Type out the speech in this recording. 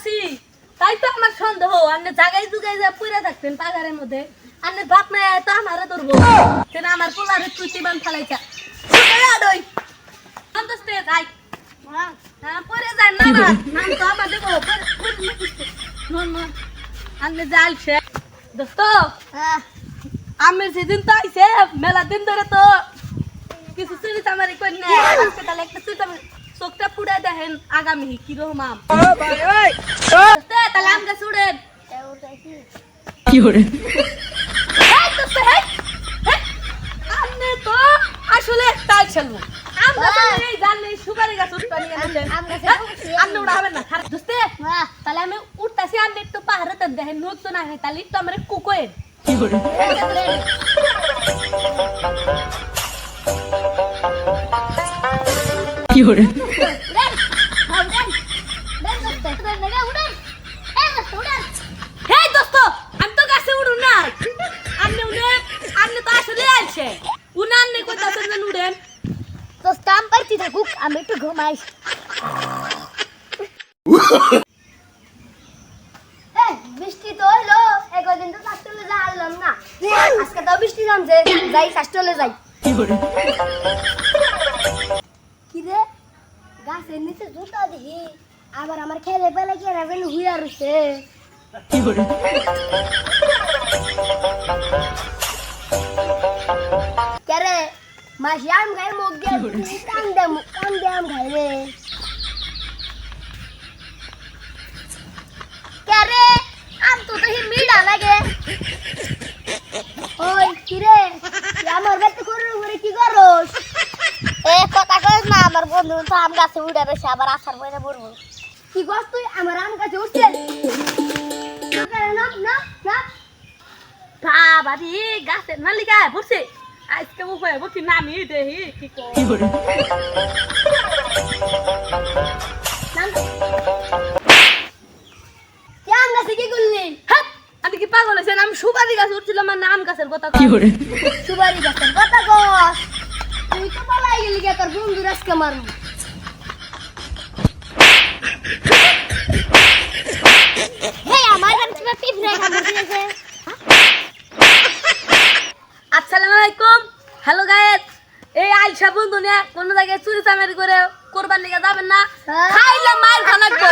আছি। তাই তো আমার সন্দেহ। আপনি জাগাই জুগাই যা পুরে থাকতেন পাগারের মধ্যে। আপনি বাপ আয় তো আমারে ধরবো। সেটা আমার পোলারে তুই বান ফালাইছা? হ্যাঁ, পরে না তো আমার দেবো। আমি তো মেলা দিন ধরে তো কিছু না একটা পুড়ে দেখেন আগামী কি রকম আম। তাহলে আম গাছ উড়েন। এই দোস্ত, এই, এই, তো আসলে এই জানলে সুপারি গাছ উঠতে নিয়ে না দোস্তে তাহলে আমি উঠতাছি আপনি একটু পাহাড়ে তো দেখেন তাহলে একটু আমার আমি তো না আপনি উড়ে? তো আসলে আইছে উনা আপনি থাকুক আমি একটু ঘুমাই। বৃষ্টি তো হইল এই কদিন তো চাষটলে যা না। আজকে তো বৃষ্টি নামছে যাই চাষটলে যাই। কি রে গাছের নিচে জুতা দেখি আবার আমার খেলে পেলে কি রাবেন হুইয়া রয়েছে কেরে মাসি আম খাই মুখ দিয়ে কান দে কান দে আম খাই রে কেরে আম তো দেখি মিঠা লাগে ওই কিরে আমার বাড়িতে করে করে কি করস এ কথা কইস না আমার বন্ধু তো আম গাছে উড়ে রয়েছে আবার আসার পরে বলব কি করছ তুই? আমার আম গাছে উঠছে না না না বাবারি গাছে নালিকা বসে। আজকে উপায় বকি নামি দেহি কি কর? আম গাছে কি করলি? আমি কি পাগল হয়েছেন আমি সুপারি গাছ উঠছিলাম আমার নাম গাছের কথা। সুবারি গাছের কথা কস তুই তো পালাই গেলি গে তোর বন্ধুর আজকে মারবো। আমার পিঁপড়ে দিয়েছে আসসালামু আলাইকুম। হ্যালো গায়েস এই আইসা বন্ধু নিয়ে কোন জায়গায় চুরি চামারি করে কোরবান নিয়ে যাবেন না। হ্যাঁ। খাইলে মার খানাকবো